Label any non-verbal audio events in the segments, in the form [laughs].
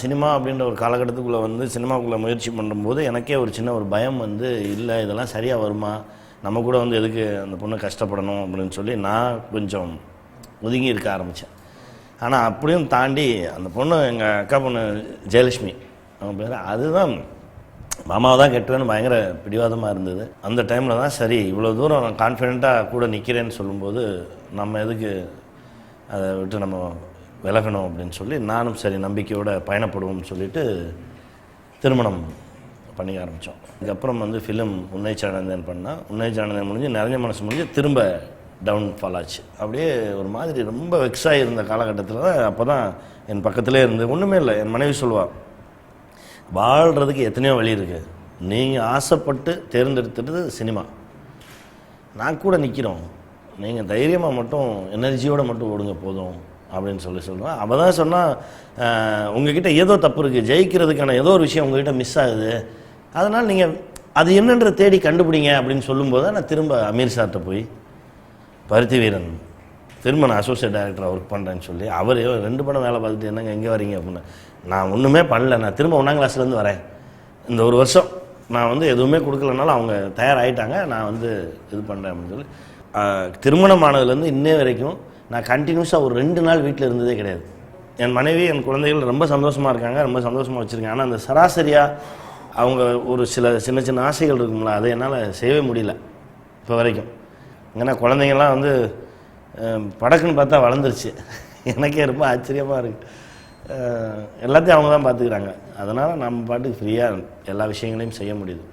Cinema அப்படின்ற ஒரு காலகட்டத்துக்குள்ளே வந்து சினிமாவுக்குள்ளே முயற்சி பண்ணும்போது எனக்கே ஒரு சின்ன ஒரு பயம் வந்து இல்லை இதெல்லாம் சரியாக வருமா? நம்ம கூட வந்து எதுக்கு அந்த பொண்ணு கஷ்டப்படணும்? அப்படின்னு சொல்லி நான் கொஞ்சம் ஒதுங்கி இருக்க ஆரம்பித்தேன் ஆனால் அப்படியும் தாண்டி அந்த பொண்ணு எங்கள் அக்கா பொண்ணு ஜெயலட்சுமி அவன் பேர் அதுதான் மாமாவை தான் கெட்டுவேன்னு பயங்கர பிடிவாதமாக இருந்தது. அந்த டைமில் தான் சரி இவ்வளோ தூரம் நான் கான்ஃபிடெண்ட்டாக கூட நிற்கிறேன்னு சொல்லும்போது நம்ம எதுக்கு அதை விட்டு நம்ம விலகணும் அப்படின்னு சொல்லி நானும் சரி நம்பிக்கையோடு பயணப்படுவோம்னு சொல்லிட்டு திருமணம் பண்ணிக்க ஆரம்பித்தோம். அதுக்கப்புறம் வந்து ஃபிலிம் உன்னை சானந்தன் பண்ணால் உன்னை சானந்தன் முடிஞ்சு நிறைஞ்ச மனசு முடிஞ்சு திரும்ப டவுன் ஃபால் ஆச்சு. அப்படியே ஒரு மாதிரி ரொம்ப வெக்ஸாக இருந்த காலகட்டத்தில் தான் அப்போ தான் என் பக்கத்திலே இருந்து ஒன்றுமே இல்லை என் மனைவி சொல்லுவாள் வாழ்கிறதுக்கு எத்தனையோ வழி இருக்குது நீங்கள் ஆசைப்பட்டு தேர்ந்தெடுத்துட்டு சினிமா நான் கூட நிற்கிறோம் நீங்கள் தைரியமாக மட்டும் எனர்ஜியோடு மட்டும் ஓடுங்க போதும். அப்படின்னு சொல்லி சொல்லுவேன் அவள் தான் சொன்னால் உங்ககிட்ட ஏதோ தப்பு இருக்குது ஜெயிக்கிறதுக்கான ஏதோ ஒரு விஷயம் உங்ககிட்ட மிஸ் ஆகுது. அதனால் நீங்கள் அது என்னன்ற தேடி கண்டுபிடிங்க அப்படின்னு சொல்லும்போது நான் திரும்ப அமீர் சார்கிட்ட போய் பருத்தி வீரன் திரும்ப நான் அசோசியேட் டைரக்டராக ஒர்க் பண்ணுறேன்னு சொல்லி அவர் ரெண்டு படம் வேலை பார்த்துட்டு என்னங்க எங்கே வரீங்க? அப்படின்னு. நான் ஒன்றுமே பண்ணல. நான் திரும்ப ஒன்றாம் கிளாஸ்லேருந்து வரேன். இந்த ஒரு வருஷம் நான் வந்து எதுவுமே கொடுக்கலனாலும் அவங்க தயாராகிட்டாங்க நான் வந்து இது பண்ணுறேன் அப்படின்னு சொல்லி. திருமணம் ஆனதுலேருந்து இன்னே வரைக்கும் நான் கண்டினியூஸாக ஒரு ரெண்டு நாள் வீட்டில் இருந்ததே கிடையாது. என் மனைவி என் குழந்தைகள் ரொம்ப சந்தோஷமாக இருக்காங்க ரொம்ப சந்தோஷமாக வச்சுருக்காங்க. ஆனால் அந்த சராசரியாக அவங்க ஒரு சில சின்ன சின்ன ஆசைகள் இருக்குங்களா அதை என்னால் செய்யவே முடியல இப்போ வரைக்கும். ஏன்னா குழந்தைங்கள்லாம் வந்து படக்குன்னு பார்த்தா வளர்ந்துருச்சு. எனக்கே ரொம்ப ஆச்சரியமாக இருக்குது எல்லாத்தையும் அவங்க தான் பார்த்துக்கிறாங்க அதனால் நம்ம பாட்டுக்கு ஃப்ரீயாக எல்லா விஷயங்களையும் செய்ய முடியுது.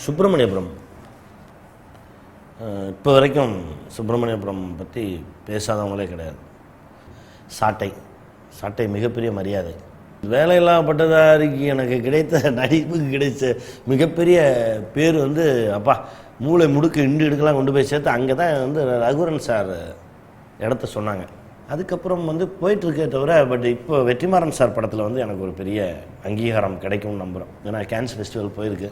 சுப்பிரமணியபுரம். இப்போ வரைக்கும் சுப்பிரமணியபுரம் பற்றி பேசாதவங்களே கிடையாது. சாட்டை. சாட்டை மிகப்பெரிய மரியாதை. வேலையில்லா பட்டதாரிக்கு எனக்கு கிடைத்த [laughs] நடிப்புக்கு கிடைச்ச மிகப்பெரிய பேர் வந்து அப்பா மூளை முடுக்கு இண்டு இடுக்கெல்லாம் கொண்டு போய் சேர்த்து அங்கே தான் வந்து ரகுரன் சார் இடத்த சொன்னாங்க. அதுக்கப்புறம் வந்து போயிட்டுருக்கே தவிர பட் இப்போ வெற்றிமாறன் சார் படத்தில் வந்து எனக்கு ஒரு பெரிய அங்கீகாரம் கிடைக்கும்னு நம்புகிறோம் ஏன்னா கேன்ஸ் ஃபெஸ்டிவல் போயிருக்கு.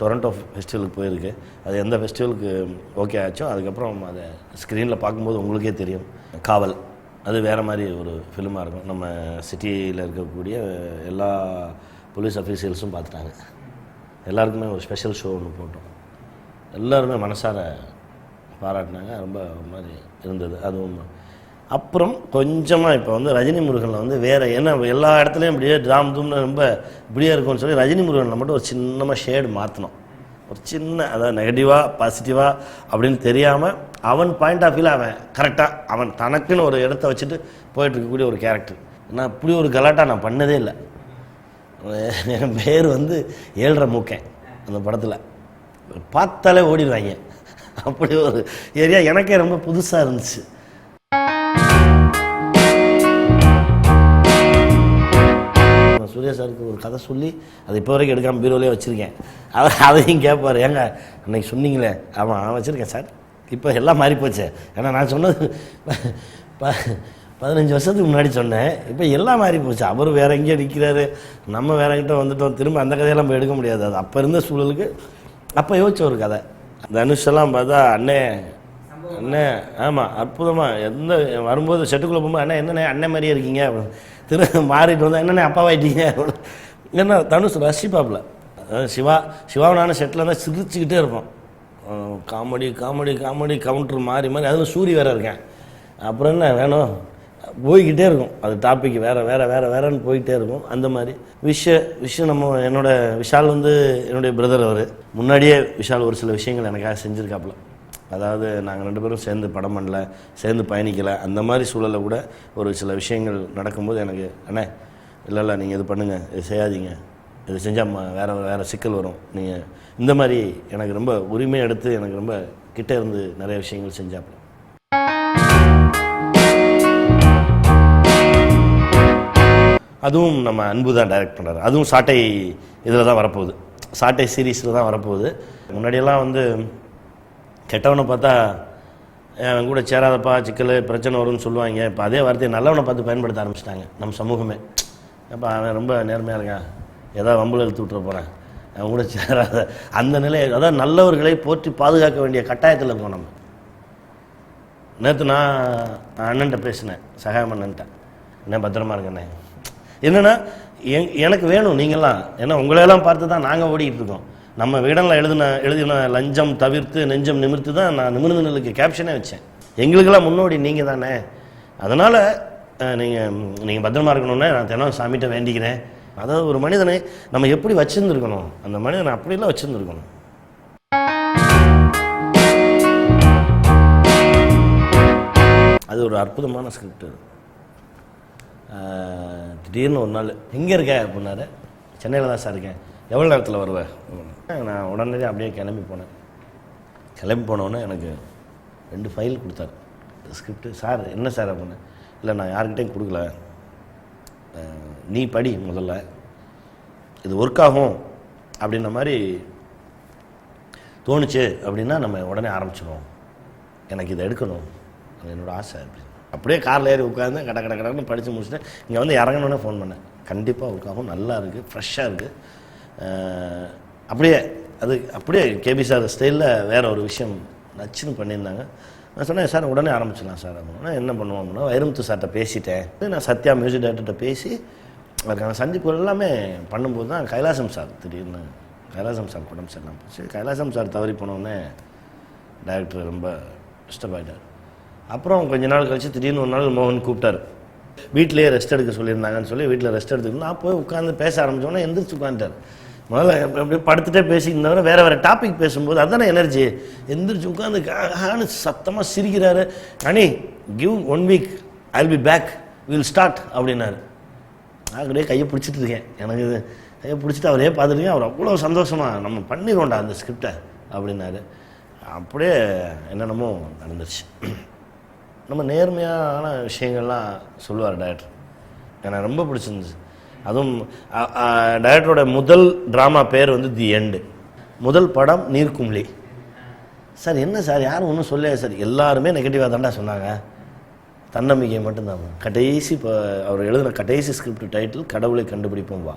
டொரண்டோ ஃபெஸ்டிவலுக்கு போயிருக்கு. அது எந்த ஃபெஸ்டிவலுக்கு ஓகே ஆச்சோ அதுக்கப்புறம் அதை ஸ்க்ரீனில் பார்க்கும்போது உங்களுக்கே தெரியும். காவல். அது வேறு மாதிரி ஒரு ஃபிலிமாக இருக்கும். நம்ம சிட்டியில் இருக்கக்கூடிய எல்லா போலீஸ் அஃபீஷியல்ஸும் பார்த்துட்டாங்க. எல்லாருக்குமே ஒரு ஸ்பெஷல் ஷோ ஒன்று போட்டோம். எல்லாருமே மனசார பாராட்டினாங்க. ரொம்ப ஒரு மாதிரி இருந்தது. அதுவும் அப்புறம் கொஞ்சமாக இப்போ வந்து ரஜினி முருகனில் வந்து வேறு என்ன எல்லா இடத்துலையும் இப்படியே டாம் தூம்னு ரொம்ப இப்படியே இருக்கும்னு சொல்லி ரஜினி முருகனில் மட்டும் ஒரு சின்னமாக ஷேடு மாற்றினோம் ஒரு சின்ன அதாவது நெகட்டிவாக பாசிட்டிவாக அப்படின்னு தெரியாமல் அவன் பாயிண்ட் ஆஃப் வியூவில் அவன் கரெக்டாக அவன் தனக்குன்னு ஒரு இடத்த வச்சுட்டு போயிட்டு இருக்கக்கூடிய ஒரு கேரக்டர் நான் இப்படி ஒரு கலாட்டா நான் பண்ணதே இல்லை. என் [laughs] பேர் வந்து ஏழரை மூக்கேன் அந்த படத்தில். பார்த்தாலே ஓடிடுவாங்க. அப்படி ஒரு ஏரியா எனக்கே ரொம்ப புதுசாக இருந்துச்சு. சூர்யா சாருக்கு ஒரு கதை சொல்லி அது இப்போ வரைக்கும் எடுக்காமல் பீரோலே வச்சுருக்கேன். அவர் அதையும் கேட்பார் ஏங்க அன்னைக்கு சொன்னீங்களே. ஆமாம் நான் வச்சுருக்கேன் சார். இப்போ எல்லாம் மாறி போச்சு ஏன்னா நான் சொன்னது ப பதினஞ்சு வருஷத்துக்கு முன்னாடி சொன்னேன். இப்போ எல்லாம் மாறி போச்சு அவர் வேற எங்கேயோ நிற்கிறாரு நம்ம வேற கிட்ட வந்துட்டோம். திரும்ப அந்த கதையெல்லாம் போய் எடுக்க முடியாது. அது அப்போ இருந்த சூழலுக்கு அப்போ யோசிச்ச ஒரு கதை. தனுஷெல்லாம் பார்த்தா அண்ணே அண்ணே ஆமாம் அற்புதமாக எந்த வரும்போது செட்டுக்குள்ளே போகும்போது அண்ணே என்னண்ணே அண்ணன் மாதிரியே இருக்கீங்க. அப்படின்னு. திரு மாறிட்டு வந்தால் என்னண்ணே அப்பாவாயிட்டீங்க. அப்படின்னு. ஏன்னா தனுஷ் ரசிப்பாப்புல. சிவா சிவாவை நானும் செட்டில் இருந்தால் சிரிச்சுக்கிட்டே இருப்போம் காமெடி காமெடி காமெடி கவுண்டர் மாறி மாறி அதுவும் சூரி வேறு இருக்கேன். அப்புறம் என்ன வேணும்? போய்கிட்டே இருக்கும். அது டாபிக் வேறு வேறு வேறு வேறன்னு போய்கிட்டே இருக்கும். அந்த மாதிரி. விஷ விஷயம் நம்ம என்னோட விஷால் வந்து என்னுடைய பிரதர் அவர். முன்னாடியே விஷால் ஒரு சில விஷயங்கள் எனக்காக செஞ்சுருக்காப்புல. அதாவது நாங்கள் ரெண்டு பேரும் சேர்ந்து படம் பண்ணல சேர்ந்து பயணிக்கலை அந்த மாதிரி சூழலில் கூட ஒரு சில விஷயங்கள் நடக்கும்போது எனக்கு அண்ணே இல்லை இல்லை நீங்கள் இது பண்ணுங்கள் இது செய்யாதீங்க. இது செஞ்சால் வேறு வேறு சிக்கல் வரும். நீங்கள் இந்த மாதிரி எனக்கு ரொம்ப உரிமை எடுத்து எனக்கு ரொம்ப கிட்டே இருந்து நிறைய விஷயங்கள் செஞ்சாப்புல அதுவும் நம்ம அன்பு தான் டைரக்ட் பண்ணுறாரு அதுவும் சாட்டை இதில் தான் வரப்போகுது. சாட்டை சீரீஸில் தான் வரப்போகுது. முன்னாடியெல்லாம் வந்து கெட்டவனை பார்த்தா அவன் கூட சேராதப்பா சிக்கல் பிரச்சனை வரும்னு சொல்லுவாங்க. இப்போ அதே வார்த்தையை நல்லவனை பார்த்து பயன்படுத்த ஆரம்பிச்சிட்டாங்க நம்ம சமூகமே. அப்போ அவன் ரொம்ப நேர்மையாக இருக்கான். ஏதாவது வம்புல இழுத்து விட்டுற போகிறேன் அவன் கூட சேராத. அந்த நிலை அதான் நல்லவர்களை போற்றி பாதுகாக்க வேண்டிய கட்டாயத்தில் இருக்கோம் நம்ம. நேற்று நான் அண்ணன்ட்ட பேசினேன். சகாயம் அண்ணன்ட்ட. என்ன பத்திரமா இருக்கண்ணே என்னென்னா எனக்கு வேணும் நீங்களாம் ஏன்னா உங்களையெல்லாம் பார்த்து தான் நாங்கள் ஓடிக்கிட்டு இருக்கோம். நம்ம விகடனில் எழுதின எழுதின லஞ்சம் தவிர்த்து நெஞ்சம் நிமிர்த்து தான் நான் நிமிர்ந்து நிலுக்கு கேப்ஷனே வச்சேன். எங்களுக்கெல்லாம் முன்னோடி நீங்கள் தானே. அதனால் நீங்கள் நீங்கள் பத்திரமா இருக்கணும்னே நான் தினம் சாமிகிட்ட வேண்டிக்கிறேன். அதாவது ஒரு மனிதனை நம்ம எப்படி வச்சுருந்துருக்கணும்? அந்த மனிதனை அப்படிலாம் வச்சுருந்துருக்கணும். அது ஒரு அற்புதமான ஸ்கிரிப்ட் திடீர்னு ஒரு நாள் எங்கே இருக்க? அப்படின்னாரு. சென்னையில் தான் சார் இருக்கேன். எவ்வளோ நேரத்தில் வருவேன் நான் உடனே அப்படியே கிளம்பி போனேன். கிளம்பி போனோன்னே எனக்கு ரெண்டு ஃபைல் கொடுத்தாரு. ஸ்கிரிப்ட் சார் என்ன சார் அப்படின்னு? இல்லை நான் யார்கிட்டையும் கொடுக்கல. நீ படி முதல்ல. இது ஒர்க் ஆகும். அப்படின்ற மாதிரி தோணுச்சு அப்படின்னா நம்ம உடனே ஆரம்பிச்சிடுவோம் எனக்கு இதை எடுக்கணும். அது என்னோட ஆசை அப்படின்னு. அப்படியே காரில் ஏறி உட்காந்து கட கட கடன்னு படித்து முடிச்சுட்டு இங்கே வந்து இறங்கணுன்னே ஃபோன் பண்ணேன். கண்டிப்பாக ஒர்க் ஆகும். நல்லா இருக்குது ஃப்ரெஷ்ஷாக இருக்குது அப்படியே அது அப்படியே கேபி சார் ஸ்டைலில் வேற ஒரு விஷயம் நச்சுன்னு பண்ணியிருந்தாங்க. நான் சொன்னேன் சார் உடனே ஆரம்பிச்சிடலாம் சார். அப்படின்னா என்ன பண்ணுவோம்? அப்படின்னா வைரமுத்து சார்கிட்ட பேசிட்டேன். நான் சத்யா மியூசிக் டேரக்டர்கிட்ட பேசி அதுக்கான சந்திப்பு எல்லாமே பண்ணும்போது தான் கைலாசம் சார் திடீர்னு கைலாசம் சார் உடம்பு சரியில்லாம போச்சு. கைலாசம் சார் தவறி போனோடனே டைரக்டர் ரொம்ப டிஸ்டர்ப் ஆகிட்டார் அப்புறம் கொஞ்ச நாள் கழிச்சு திடீர்னு ஒரு நாள் மோகன் கூப்பிட்டாரு. வீட்டிலேயே ரெஸ்ட் எடுக்க சொல்லியிருந்தாங்கன்னு சொல்லி வீட்டில் ரெஸ்ட் எடுத்துக்கணும் நான் போய் உட்காந்து பேச ஆரம்பித்தோன்னே எந்திரிச்சு உட்காந்துட்டார் முதல்ல அப்படி அப்படியே படுத்துட்டே பேசியிருந்தவரை வேற வேற டாபிக் பேசும்போது அதுதானே எனர்ஜி எந்திரிச்சு உட்காந்து ஆனு சத்தமாக சிரிக்கிறாரு. அணி give one week I be back will start அப்படின்னாரு. நான் அப்படியே கையை பிடிச்சிட்டு இருக்கேன். எனக்கு இது கையை பிடிச்சிட்டு அவரே பார்த்துருக்கேன் அவர் அவ்வளோ சந்தோஷமாக நம்ம பண்ணிடுவோம்டா அந்த ஸ்கிரிப்டை அப்படின்னாரு. அப்படியே என்னென்னமோ நடந்துருச்சு. நம்ம நேர்மையான விஷயங்கள்லாம் சொல்லுவார் டாக்டர் எனக்கு ரொம்ப பிடிச்சிருந்துச்சு. அதுவும் டைரக்டரோட முதல் ட்ராமா பேர் வந்து தி எண்டு முதல் படம் நீர்க்கும்லி சார் என்ன சார்? யாரும் ஒன்றும் சொல்லலையா சார்? எல்லாருமே நெகட்டிவாக தாண்டா சொன்னாங்க. தன்னம்பிக்கை மட்டும்தான். கடைசி இப்போ அவர் எழுதின கடைசி ஸ்கிரிப்ட் டைட்டில் கடவுளை கண்டுபிடிப்போம் வா.